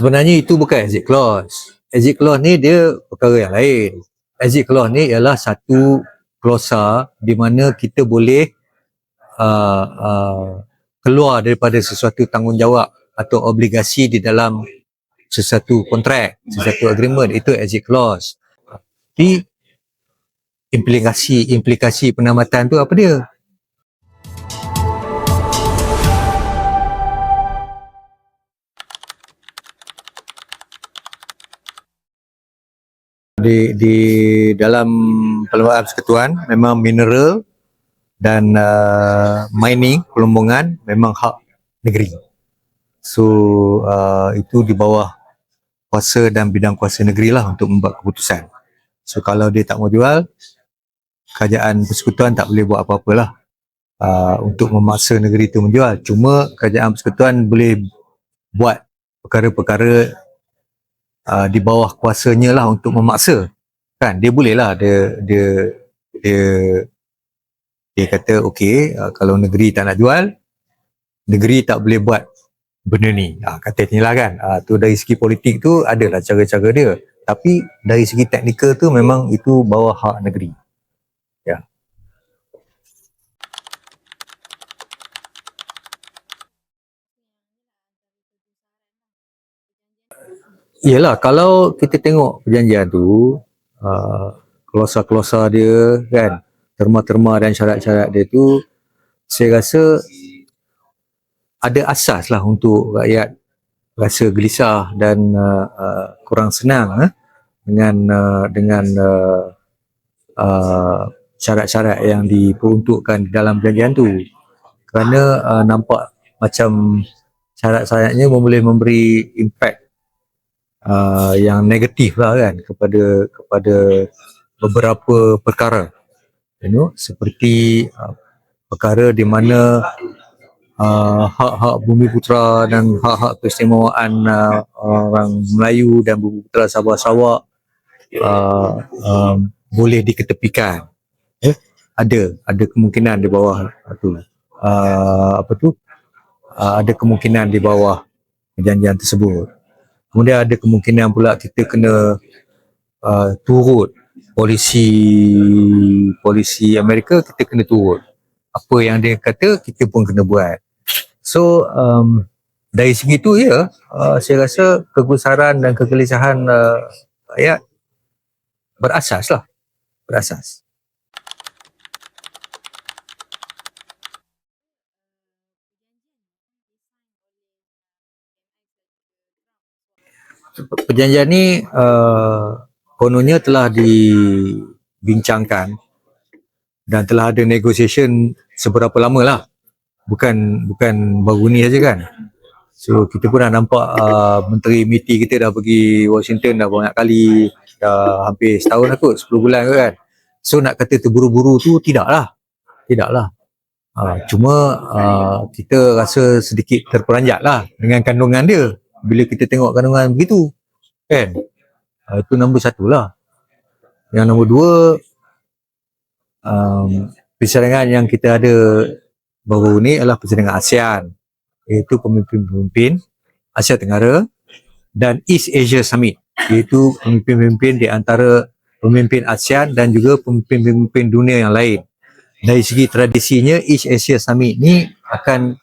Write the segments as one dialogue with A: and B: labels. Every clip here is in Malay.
A: sebenarnya itu bukan exit clause. Exit clause ni dia perkara yang lain. Exit clause ni ialah satu klausa di mana kita boleh uh, uh, keluar daripada sesuatu tanggungjawab atau obligasi di dalam sesuatu kontrak, sesuatu agreement itu exit clause. Tapi implikasi implikasi penamatan tu apa dia? Di di dalam perlembagaan persekutuan memang mineral dan uh, mining pelumbungan memang hak negeri. So uh, itu di bawah kuasa dan bidang kuasa negeri lah untuk membuat keputusan. So kalau dia tak mau jual, kerajaan persekutuan tak boleh buat apa-apa lah uh, untuk memaksa negeri itu menjual. Cuma kerajaan persekutuan boleh buat perkara-perkara uh, di bawah kuasanya lah untuk memaksa. Kan? Dia boleh lah. Dia dia dia dia kata okey uh, kalau negeri tak nak jual negeri tak boleh buat benda ni. Uh, kata ni lah kan. Uh, tu dari segi politik tu adalah cara-cara dia. Tapi dari segi teknikal tu memang itu bawah hak negeri ya Yelah, kalau kita tengok perjanjian tu, uh, klosa-klosa dia kan, terma-terma dan syarat-syarat dia tu, saya rasa ada asas lah untuk rakyat rasa gelisah dan uh, uh, kurang senang eh, dengan uh, dengan uh, uh, syarat-syarat yang diperuntukkan dalam perjanjian tu. Kerana uh, nampak macam syarat-syaratnya boleh memberi impact uh, yang negatif lah kan kepada kepada beberapa perkara. You know seperti uh, perkara di mana uh, hak-hak bumi putera dan hak-hak keistimewaan uh, orang Melayu dan bumi putera Sabah Sarawak uh, um, boleh diketepikan. Eh ada ada kemungkinan di bawah tu uh, apa tu? Uh, ada kemungkinan di bawah perjanjian tersebut Kemudian ada kemungkinan pula kita kena uh, turut polisi polisi Amerika kita kena turut. Apa yang dia kata kita pun kena buat. So um, dari segi tu ya uh, saya rasa kegusaran dan kegelisahan uh, rakyat berasas lah. Berasas. Perjanjian ni uh, kononnya telah dibincangkan dan telah ada negotiation seberapa lama lah. Bukan bukan baru ni saja kan. So kita pun dah nampak uh, menteri MITI kita dah pergi Washington dah banyak kali. Dah hampir setahun lah kot 10 bulan ke kan. So nak kata terburu-buru tu tidaklah tidaklah uh, cuma uh, kita rasa sedikit terperanjat lah dengan kandungan dia bila kita tengok kandungan begitu. Kan uh, itu nombor satu lah. Yang nombor dua um, persidangan yang kita ada baru ni adalah persidangan ASEAN. Iaitu pemimpin-pemimpin Asia Tenggara dan East Asia Summit. Iaitu pemimpin-pemimpin di antara pemimpin ASEAN dan juga pemimpin-pemimpin dunia yang lain. Dari segi tradisinya East Asia Summit ni akan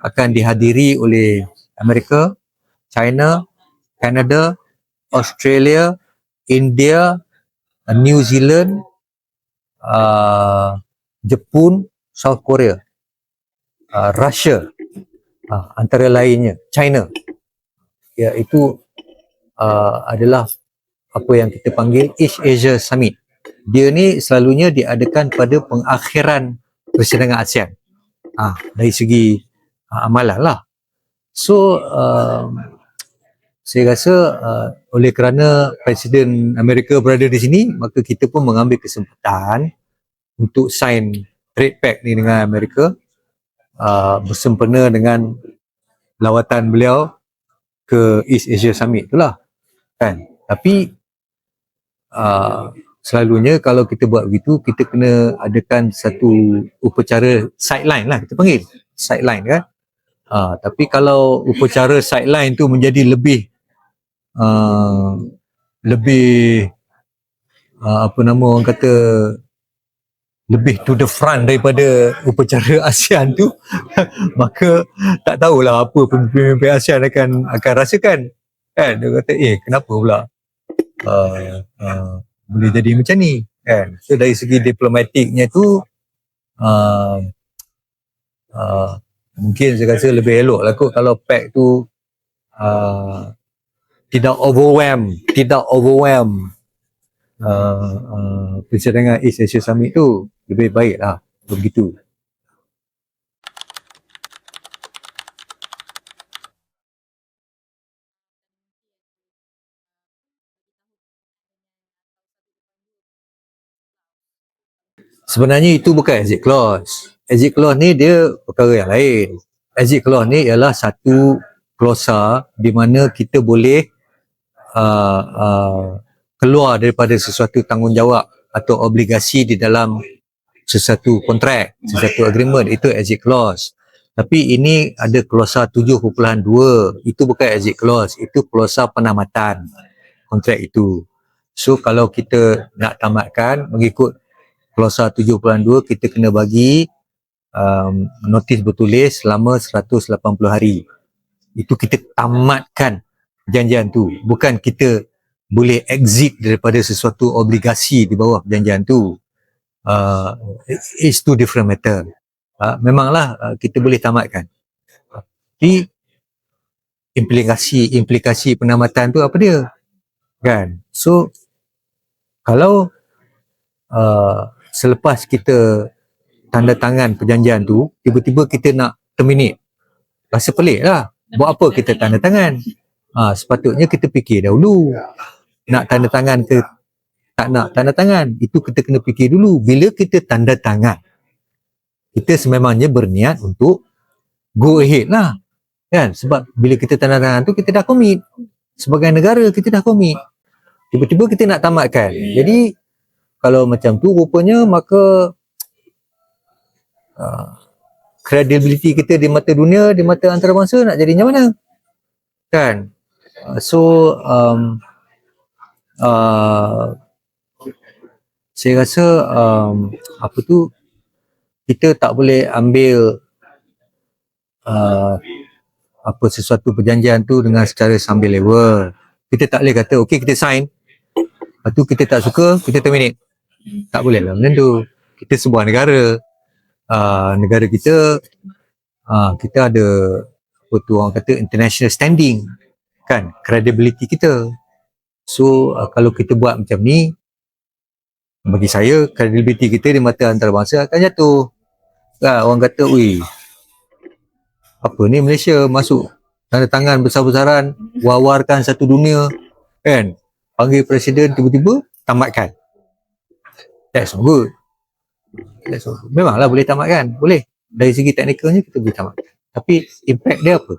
A: akan dihadiri oleh Amerika, China, Canada, Australia, India, New Zealand, uh, Jepun, South Korea, uh, Russia, uh, antara lainnya, China. Ya, itu uh, adalah apa yang kita panggil East Asia Summit. Dia ni selalunya diadakan pada pengakhiran persidangan ASEAN. Ah, dari segi uh, amalan lah. So uh, saya rasa uh, oleh kerana Presiden Amerika berada di sini maka kita pun mengambil kesempatan untuk sign trade pact ni dengan Amerika uh, bersempena dengan lawatan beliau ke East Asia Summit. Itulah kan? Tapi uh, selalunya kalau kita buat begitu kita kena adakan satu upacara sideline lah kita panggil sideline kan? Uh, tapi kalau upacara sideline tu menjadi lebih uh, lebih uh, apa nama orang kata lebih to the front daripada upacara ASEAN tu maka tak tahulah apa pemimpin-pemimpin ASEAN akan akan rasakan. Kan? Dia kata eh kenapa pula? Uh, uh, boleh jadi macam ni. Kan? So dari segi diplomatiknya tu uh, uh, mungkin saya rasa lebih elok lah kot kalau pack tu uh, tidak overwhelm. Tidak overwhelm. Uh, uh, persidangan East Asia Summit tu lebih baik lah. Begitu. Sebenarnya itu bukan exit clause. Exit clause ni dia perkara yang lain. Exit clause ni ialah satu klausa di mana kita boleh uh, uh, keluar daripada sesuatu tanggungjawab atau obligasi di dalam sesuatu kontrak, sesuatu agreement itu exit clause. Tapi ini ada klausa 7.2, itu bukan exit clause, itu klausa penamatan kontrak itu. So kalau kita nak tamatkan mengikut klausa 7.2 kita kena bagi um, notis bertulis selama 180 hari itu kita tamatkan perjanjian tu. Bukan kita boleh exit daripada sesuatu obligasi di bawah perjanjian tu. Uh, it's two different matter. Uh, memanglah uh, kita boleh tamatkan. Tapi implikasi implikasi penamatan tu apa dia? Kan? So kalau uh, selepas kita tanda tangan perjanjian tu tiba-tiba kita nak terminate. Rasa pelik lah. Buat apa kita tanda tangan ha, sepatutnya kita fikir dahulu. Nak tanda tangan ke tak nak tanda tangan itu kita kena fikir dulu. Bila kita tanda tangan? Kita sememangnya berniat untuk go ahead lah kan? Sebab bila kita tanda tangan tu kita dah komit sebagai negara kita dah komit tiba-tiba kita nak tamatkan. Jadi kalau macam tu rupanya maka uh, credibility kita di mata dunia, di mata antarabangsa nak jadi macam mana? Kan? Uh, so, um, uh, saya rasa um, apa tu kita tak boleh ambil uh, apa sesuatu perjanjian tu dengan secara sambil level. Kita tak boleh kata okey kita sign. Lepas tu kita tak suka, kita terminate. Tak boleh lah macam tu. Kita sebuah negara uh, negara kita uh, kita ada apa tu orang kata international standing kan credibility kita so uh, kalau kita buat macam ni bagi saya credibility kita di mata antarabangsa akan jatuh kan orang kata ui apa ni Malaysia masuk tanda tangan besar-besaran wawarkan satu dunia kan panggil presiden tiba-tiba tamatkan that's not good That's all. Memanglah boleh tamatkan. Boleh. Dari segi teknikalnya kita boleh tamatkan. Tapi impact dia apa?